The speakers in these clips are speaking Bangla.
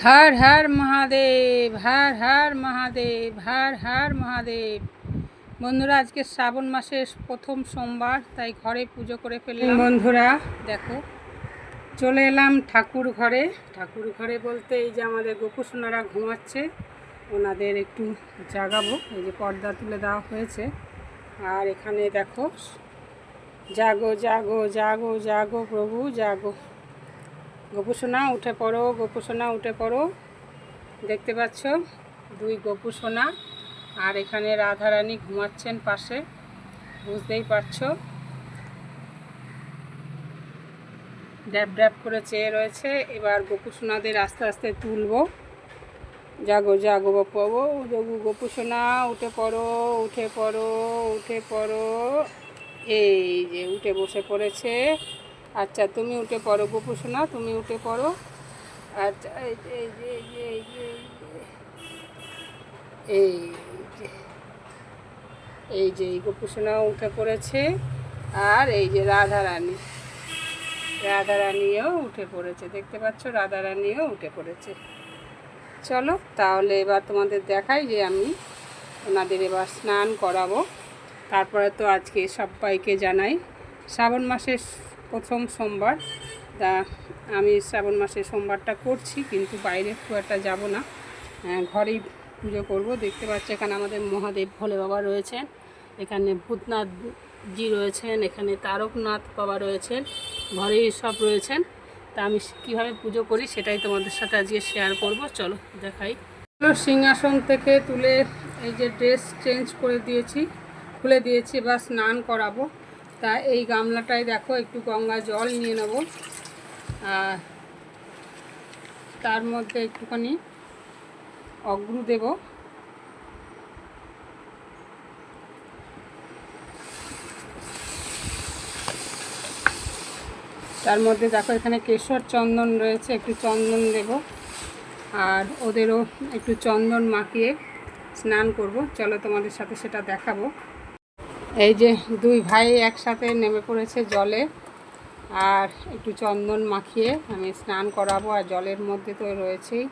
হর হর মহাদেব হর হর মহাদেব হর হর মহাদেব। বন্ধুরা আজকে শ্রাবণ মাসের প্রথম সোমবার তাই ঘরে পুজো করে ফেললাম। বন্ধুরা দেখো চলে এলাম ঠাকুর ঘরে। ঠাকুর ঘরে বলতে এই যে আমাদের গোপুসোনারা ঘুমাচ্ছে ওনাদের একটু জাগাবো। এই যে পর্দা তুলে দেওয়া হয়েছে। আর এখানে দেখো জাগো জাগো জাগো জাগো প্রভু জাগো। গোপুসোনা, উঠে পড়ো, গোপুসোনা, উঠে পড়ো। দেখতে পাচ্ছ, দুই গোপুসোনা, আর এখানে রাধারানী ঘুমাচ্ছেন পাশে। বুঝতেই পারছ? ড্যাব ড্যাব করে চেয়ে রয়েছে। এবার গোপুসোনাদের আস্তে আস্তে তুলবো। জাগো জাগো বাবু যোগু গোপুসোনা, উঠে পড়ো উঠে পড়ো উঠে পড়ো। এই যে উঠে বসে পড়েছে। আচ্ছা তুমি উঠে পড়ো গোপুসোনা, তুমি উঠে পড়ো। আচ্ছা এই যে এই যে এই যে, এই এই যে এই যে, এই গোপুসোনা উঠে পড়েছে, আর এই যে রাধা রাধারানী। রাধারানীও উঠে পড়েছে, দেখতে পাচ্ছ? রাধারানীও উঠে পড়েছে। চলো, তাহলে এবার তোমাদের দেখাই যে আমি ওনাদের এবার স্নান করাবো। তারপরে তো আজকে সবাইকে জানাই, শ্রাবণ মাসের প্রথম সোমবার। তা আমি শ্রাবণ মাসে সোমবারটা করছি, কিন্তু বাইরে খুব একটা যাব না। ঘরেই পুজো করব। দেখতে পাচ্ছি, এখানে আমাদের মহাদেব ভোলে বাবা রয়েছেন। এখানে ভূতনাথজি রয়েছেন, এখানে তারকনাথ বাবা রয়েছেন, ঘরেই সব রয়েছেন। তা আমি কীভাবে পুজো করি সেটাই তোমাদের সাথে আজকে শেয়ার করব। চলো দেখাই। সিংহাসন থেকে তুলে এই যে ড্রেস চেঞ্জ করে দিয়েছি, খুলে দিয়েছি বা স্নান করাবো। তা এই গামলাটায় দেখো, একটু গঙ্গা জল নিয়ে নেব। আর তার মধ্যে একটুখানি অগ্রু দেব। তার মধ্যে দেখো, এখানে কেশর চন্দন রয়েছে, একটু চন্দন দেব। আর ওদেরও একটু চন্দন মাখিয়ে স্নান করব। চলো তোমাদের সাথে সেটা দেখাবো। এই যে দুই ভাই একসাথে নেমে পড়েছে জলে, আর একটু চন্দন মাখিয়ে আমি স্নান করাবো, আর জলের মধ্যে তো রয়েছেই।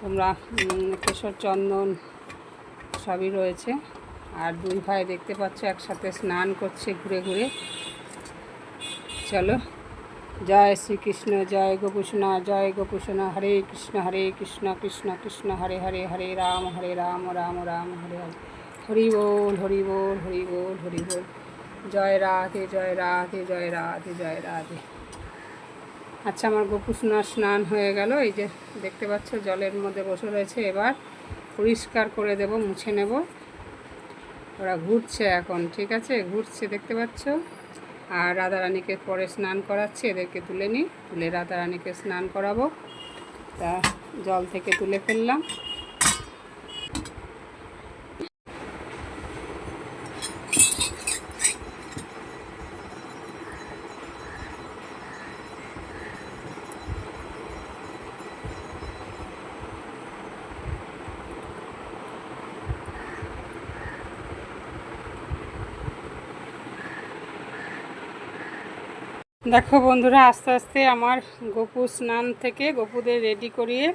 তোমরা কেশর চন্দন সবই রয়েছে। আর দুই ভাই দেখতে পাচ্ছ একসাথে স্নান করছে ঘুরে ঘুরে। চলো, জয় শ্রীকৃষ্ণ, জয় গোপুষণা জয় গোপুষণা হরে কৃষ্ণ হরে কৃষ্ণ কৃষ্ণ কৃষ্ণ, হরে হরে হরে রাম হরে রাম রাম রাম, হরে হরে। হরি বল হরি বল হরি বল হরি বল। জয় রাধে জয় রাধে জয় রাধে জয় রাধে। আচ্ছা আমার গোপুষণার স্নান হয়ে গেল। এই যে দেখতে পাচ্ছ, জলের মধ্যে বসে রয়েছে। এবার পরিষ্কার করে দেব, মুছে নেব। ওরা ঘুরছে এখন, ঠিক আছে? ঘুরছে, দেখতে পাচ্ছ? আর রাধারানীকে পরে স্নান করাচ্ছি, এদেরকে তুলে নিই। তুলে রাধারানীকে স্নান করাবো। তা জল থেকে তুলে ফেললাম। দেখো বন্ধুরা, আস্তে আস্তে আমার গপু স্নান থেকে গপুদের রেডি করিয়ে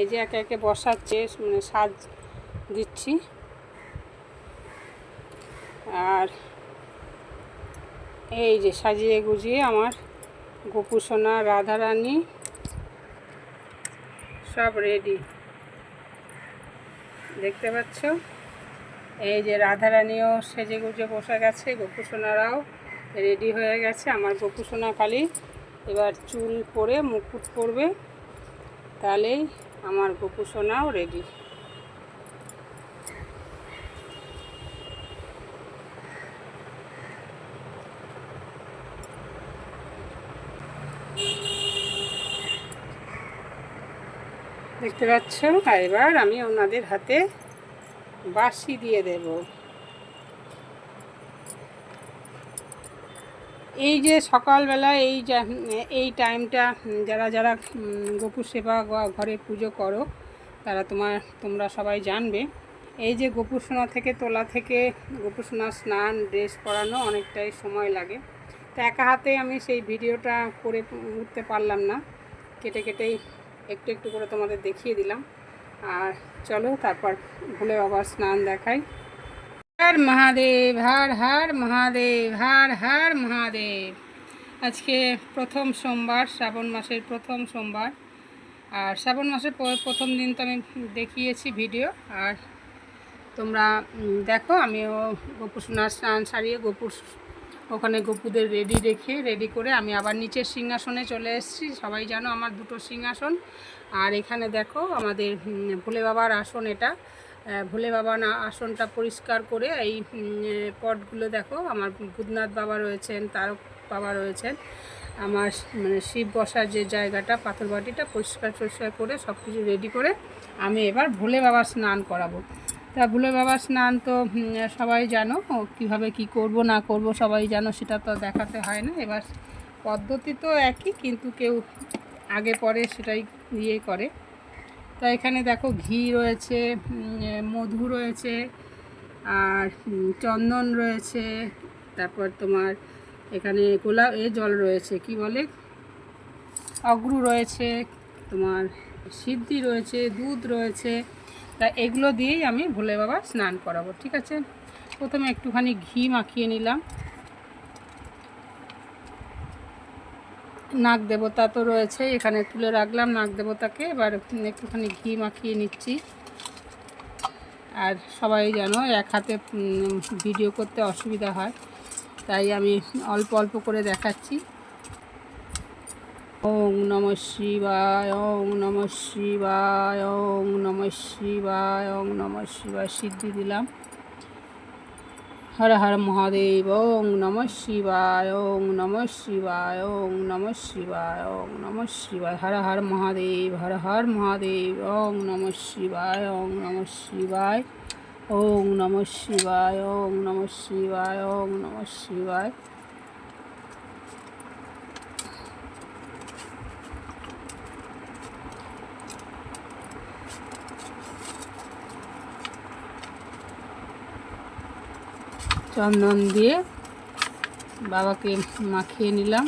এই যে একে একে বসাচ্ছে মানে সাজ দিচ্ছি। আর এই যে সাজিয়ে গুজিয়ে আমার গপু, সোনা, রাধারানী সব রেডি দেখতে পাচ্ছ? এই যে রাধারানীও সেজে গুজে বসে গেছে, গপু, সোনারাও রেডি হয়ে গেছে আমার গপু সোনা খালি এবার চুল পরে মুকুট পরবে, তাহলেই আমার গপু সোনাও রেডি। দেখতে পাচ্ছ? এবার আমি ওনাদের হাতে বাসি দিয়ে দেবো। এই যে সকালবেলা এই এই টাইমটা যারা যারা গোপুর সেবা ঘরে পুজো করো, তারা তোমার, তোমরা সবাই জানবে। এই যে গোপুর সোনা থেকে তোলা থেকে গোপুর সোনার স্নান, ড্রেস করানো অনেকটাই সময় লাগে। তো একা হাতে আমি সেই ভিডিওটা করে উঠতে পারলাম না। কেটে কেটেই একটু একটু করে তোমাদের দেখিয়ে দিলাম। আর চলো, তারপর ভুলে বাবার স্নান দেখাই। হর মহাদেব, হর হর মহাদেব, হর হর মহাদেব। আজকে প্রথম সোমবার, শ্রাবণ মাসের প্রথম সোমবার। আর শ্রাবণ মাসের প্রথম দিন তো আমি দেখিয়েছি ভিডিও। আর তোমরা দেখো, আমিও গোপুর সোনার স্নান সারিয়ে গোপুর ওখানে গপুদের রেডি রেখে, রেডি করে আমি আবার নিচের সিংহাসনে চলে এসেছি। সবাই জানো আমার দুটো সিংহাসন। আর এখানে দেখো, আমাদের ভোলে বাবার আসন এটা। ভোলে বাবা না- আসনটা পরিষ্কার করে এই পটগুলো দেখো, আমার বুধনাথ বাবা রয়েছেন, তারক বাবা রয়েছেন, আমার মানে শিব বসার যে জায়গাটা, পাথর বাটিটা পরিষ্কার পরিষ্কার করে সব কিছু রেডি করে আমি এবার ভোলে বাবা স্নান করাবো। তা ভোলে বাবা স্নান তো সবাই জানো, কীভাবে কি করব, না করব, সবাই জানো, সেটা তো দেখাতে হয় না। এবার পদ্ধতি তো একই, কিন্তু কেউ আগে পরে সেটাই ইয়ে করে। তো এখানে দেখো ঘি রয়েছে মধু রয়েছে, আর চন্দন রয়েছে, তারপর তোমার এখানে গোলাপ, এ জল রয়েছে, কি বলে? অগ্রু রয়েছে, তোমার সিদ্ধি রয়েছে, দুধ রয়েছে, তা এগুলো দিয়েই আমি ভোলে বাবা স্নান করাবো, ঠিক আছে? প্রথমে একটুখানি ঘি মাখিয়ে নিলাম। নাগ দেবতা তো রয়েছে, এখানে তুলে রাখলাম নাগ দেবতাকে। এবার একটুখানি ঘি মাখিয়ে নিচ্ছি। আর সবাই যেন এক হাতে ভিডিও করতে অসুবিধা হয়, তাই আমি অল্প অল্প করে দেখাচ্ছি। ওং নম শিবায় ওং নম শিবায় ওং নম শিবায় ওং নম শিবায় সিদ্ধি দিলাম। হর হর মহাদেব, ওং নম শিবায়, ওং নম শিবায়, ওং নম শিবায়, ওং নম শিবায়। হর হর মহাদেব, হর হর মহাদেব, ওং নম শিবায়, ওং নম শিবায়, ওং নম শিবায়, ওং নম শিবায়, ওং নম শিবায়। চন্দন দিয়ে বাবাকে মাখিয়ে নিলাম।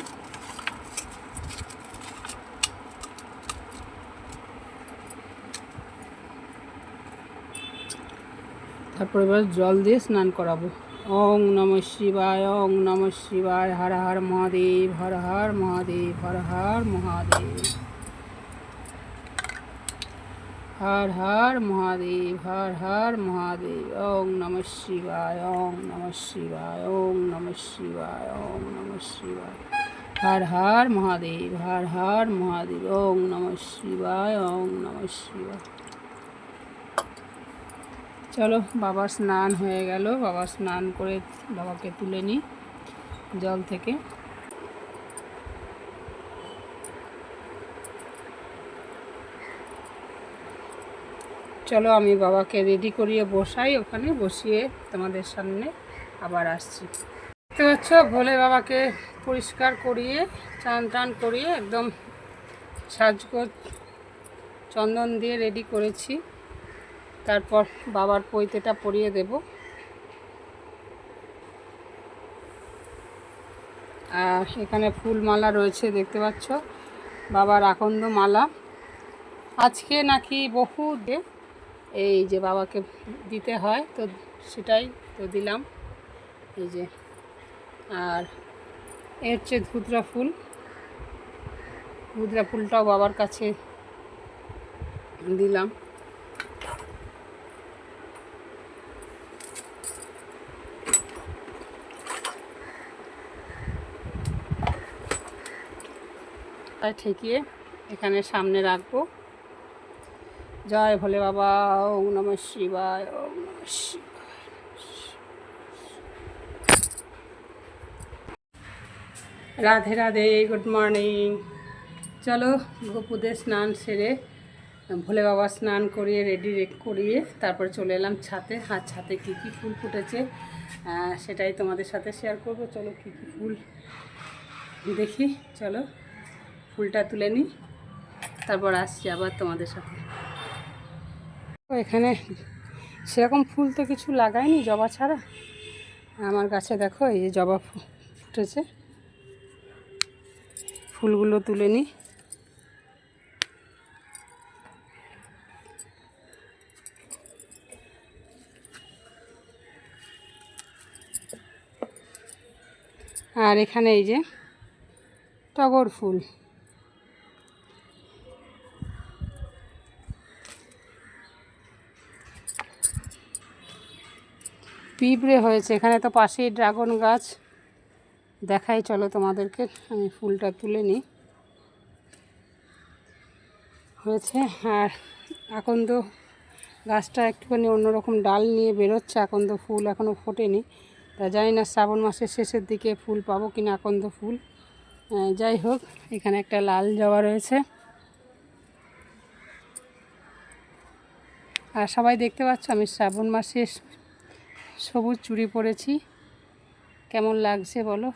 তারপর এবার জল দিয়ে স্নান করাবো। ওং নম শিবায়, ওং নম শিবায়, হর হর মহাদেব, হর হর মহাদেব, হর হর মহাদেব। হর হর মহাদেব, হর হর মহাদেব ওং নম শিবায় ওং নম শিবায় ওং নম শিবায় ওং নম শিবায়। হর হর মহাদেব, হর হর মহাদেব ওং নম শিবায় ওং নম শিবায়। চলো বাবার স্নান হয়ে গেল, বাবা স্নান করে বাবাকে তুলে নিই জল থেকে। চলো আমি বাবাকে রেডি করিয়ে বসাই, ওখানে বসিয়ে তোমাদের সামনে আবার আসছি। দেখতে পাচ্ছ, ভোলে বাবাকে পরিষ্কার করিয়ে, চান টান করিয়ে একদম সাজগোজ, চন্দন দিয়ে রেডি করেছি। তারপর বাবার পৈতেটা পরিয়ে দেব। আর এখানে ফুলমালা রয়েছে, দেখতে পাচ্ছ, বাবার আকন্দ মালা। আজকে নাকি বহু দে এই যে বাবাকে দিতে হয়, তো সেটাই তো দিলাম। এই যে, আর এ হচ্ছে ধুতরা ফুল। ধুতরা ফুলটাও বাবার কাছে দিলাম। ঠেকিয়ে এখানে সামনে রাখব। জয় ভোলে বাবা ওং নম শিবায় ওং নম শিবায়। Radhe Radhe, good morning. চলো গোপুদের স্নান সেরে, ভোলে বাবা স্নান করিয়ে, রেডি করিয়ে তারপর চলে এলাম ছাতে। আর ছাতে কী কী ফুল ফুটেছে সেটাই তোমাদের সাথে শেয়ার করব। চলো কী কী ফুল দেখি। চলো ফুলটা তুলে নিই। তারপর আসছি আবার তোমাদের সাথে। এখানে সেরকম ফুল তো কিছু লাগাইনি, জবা ছাড়া। আমার গাছে দেখো এই যে জবা ফুটেছে। ফুলগুলো তুলে নিই আর এখানে এই যে টগর ফুল। পিঁপড়ে হয়েছে। এখানে তো পাশেই ড্রাগন গাছ। দেখাই, চলো তোমাদেরকে। আমি ফুলটা তুলে নিই। হয়েছে। আর এখন তো গাছটা একটুখানি অন্যরকম ডাল নিয়ে বেরোচ্ছে। এখন তো ফুল এখনও ফোটেনি। তা জানি না শ্রাবণ মাসের শেষের দিকে ফুল পাবো কিনা এখন তো ফুল। যাই হোক, এখানে একটা লাল জবা রয়েছে। আর সবাই দেখতে পাচ্ছ, আমি শ্রাবণ মাসে সবুজ চুড়ি পরেছি। কেমন লাগছে বলো?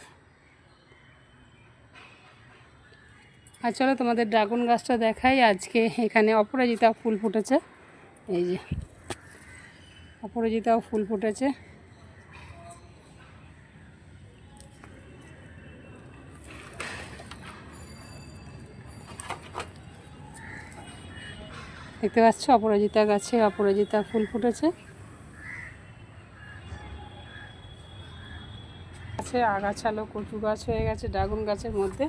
আর চলো তোমাদের ড্রাগন গাছটা দেখাই। আজকে এখানে অপরাজিতা ফুল ফুটেছে। এই যে, অপরাজিতাও ফুল ফুটেছে। দেখতে পাচ্ছ? অপরাজিতা গাছে অপরাজিতা ফুল ফুটেছে। গাছে আগাছালো, কচু গাছ হয়ে গেছে ড্রাগন গাছের মধ্যে।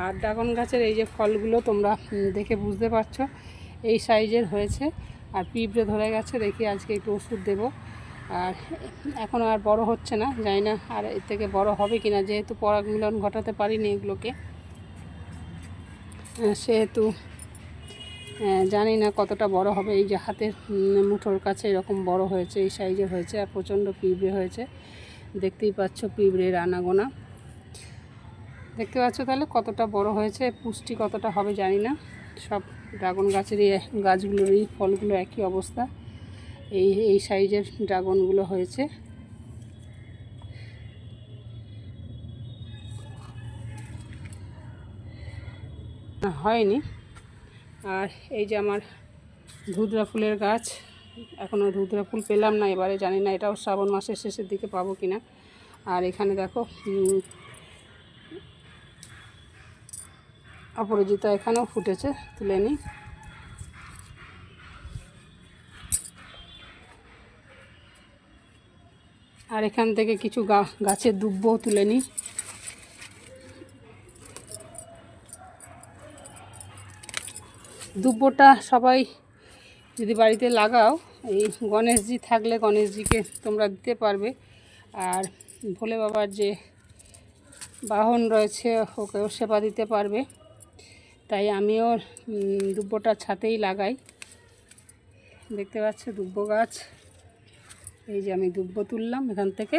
আর ড্রাগন গাছের এই যে ফলগুলো তোমরা দেখে বুঝতে পারছ, এই সাইজের হয়েছে। আর পিঁপড়ে ধরে গেছে, দেখি আজকে একটু ওষুধ দেবো। আর এখনও আর বড় হচ্ছে না, জানি না আর এর থেকে বড় হবে কি না যেহেতু পরাগ মিলন ঘটাতে পারিনি এগুলোকে। সেহেতু জানি না কতটা বড় হবে, এই যে হাতের মুঠোর কাছে এরকম বড় হয়েছে, এই সাইজের হয়েছে, আর প্রচণ্ড পিঁপড়ে হয়েছে। দেখতেই পাচ্ছ পিঁপড়ের আনাগোনা দেখতে পাচ্ছ তাহলে কতটা বড় হয়েছে, পুষ্টি কতটা হবে জানি না। সব ড্রাগন গাছেরই গাছগুলোরই ফলগুলো একই অবস্থা। এই এই সাইজের ড্রাগনগুলো হয়েছে। হয়নি। আর এই যে আমার ধুতরা ফুলের গাছ এখনও ধুতরা ফুল পেলাম না, এবারে জানি না এটাও শ্রাবণ মাসের শেষের দিকে পাবো কি না আর এখানে দেখো অপরাজিতা এখানেও ফুটেছে, তুলে নিই। আর এখান থেকে কিছু গাছের দুব্বও তুলে নিই। দুব্বটা সবাই যদি বাড়িতে লাগাও এই গণেশজি থাকলে গণেশজিকে তোমরা দিতে পারবে। আর ভোলে বাবার যে বাহন রয়েছে, ওকেও সেবা দিতে পারবে। তাই আমিও দুব্বটা ছাতেই লাগাই। দেখতে পাচ্ছ দুব্ব গাছ। এই যে আমি দুব্ব তুললাম এখান থেকে।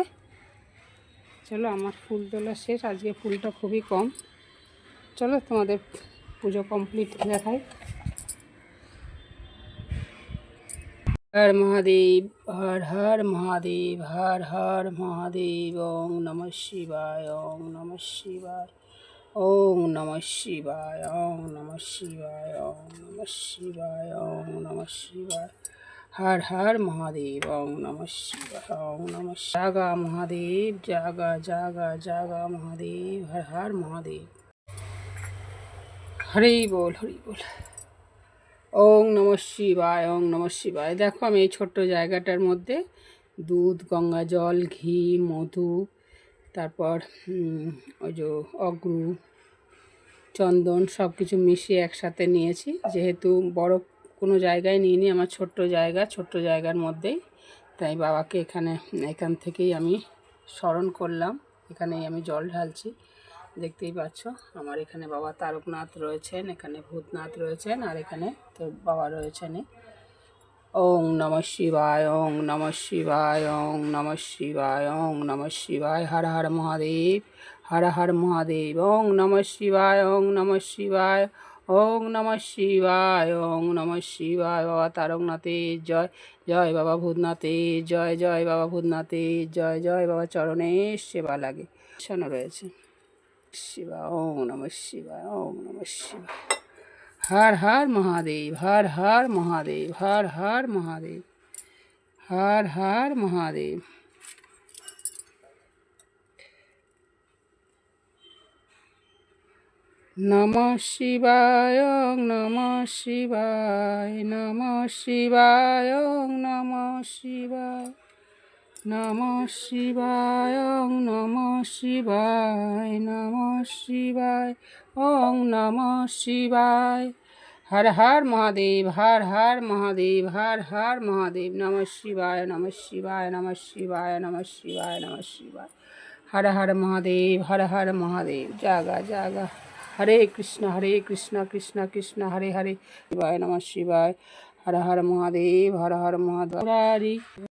চলো, আমার ফুল তোলা শেষ। আজকে ফুলটা খুবই কম। চলো, তোমাদের পুজো কমপ্লিট দেখাই। হর মহাদেব, হর হর মহাদেব, হর হর মহাদেব ওং নম শিবায় ওং নম শিবায় ওং নম শিবায় ওং নম শিবায় ওং নম শিবায় ওং নম শিবায়, হর হর মহাদেব ওং নম শিবায় ওং নম জাগা মহাদেব, জাগা জাগা জাগা মহাদেব, হর হর মহাদেব। হরি বল হরি বল। ওং নম শিবায়, ওং নম শিবায়। দেখো আমি এই ছোট্ট জায়গাটার মধ্যে দুধ, গঙ্গা জল, ঘি, মধু, তারপর ওই যে অগ্রু, চন্দন সব কিছু মিশিয়ে একসাথে নিয়েছি। যেহেতু বড় কোনো জায়গায় নিইনি, আমার ছোট্ট জায়গা, ছোট্ট জায়গার মধ্যেই। তাই বাবাকে এখানে, এখান থেকেই আমি স্মরণ করলাম। এখানেই আমি জল ঢালছি। দেখতেই পাচ্ছ। আমার এখানে বাবা তারকনাথ রয়েছেন, এখানে ভূতনাথ রয়েছেন, আর এখানে তো বাবা রয়েছেন ওং নম শিবায়, ওং নম শিবায়, ওং নম শিবায়, ওং নম শিবায়। হর হর মহাদেব, হর হর মহাদেব। ওং নম শিবায়, ওং নম শিবায়, ওং নম শিবায়, ওং নম শিবায়। বাবা তারকনাথে জয় জয় বাবা ভূতনাথে জয় জয় বাবা ভূতনাথে জয় জয় বাবা চরণের সেবা লাগে। রয়েছে। শিবা ওং নম শিবায় ওং নম শিবায়। হর হর মহাদেব, হর হর মহাদেব, হর হর মহাদেব, হর হর মহাদেব। নম শিবায় নম শিবায় নম শিবায় নম শিবায়। নম শিবায় ওং নম শিবায় নম শিবায়, ওং নম শিবায়। হর হর মহাদেব, হর হর মহাদেব, হর হর মহাদেব, নম শিবায় নম শিবায় নম শিবায় নম শিবায় নম শিবায়। হর হর মহাদেব, হর হর মহাদেব, জাগা জাগা। হরে কৃষ্ণ হরে কৃষ্ণ কৃষ্ণ কৃষ্ণ, হরে হরে। শিবায়, নম শিবায়। হর হর মহাদেব, হর হর মহাদেব।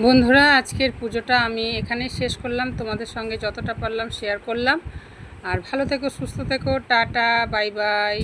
বন্ধুরা, আজকের পুজোটা আমি এখানে শেষ করলাম। তোমাদের সঙ্গে যতটা পারলাম শেয়ার করলাম। আর ভালো থেকো, সুস্থ থেকো, টাটা বাই বাই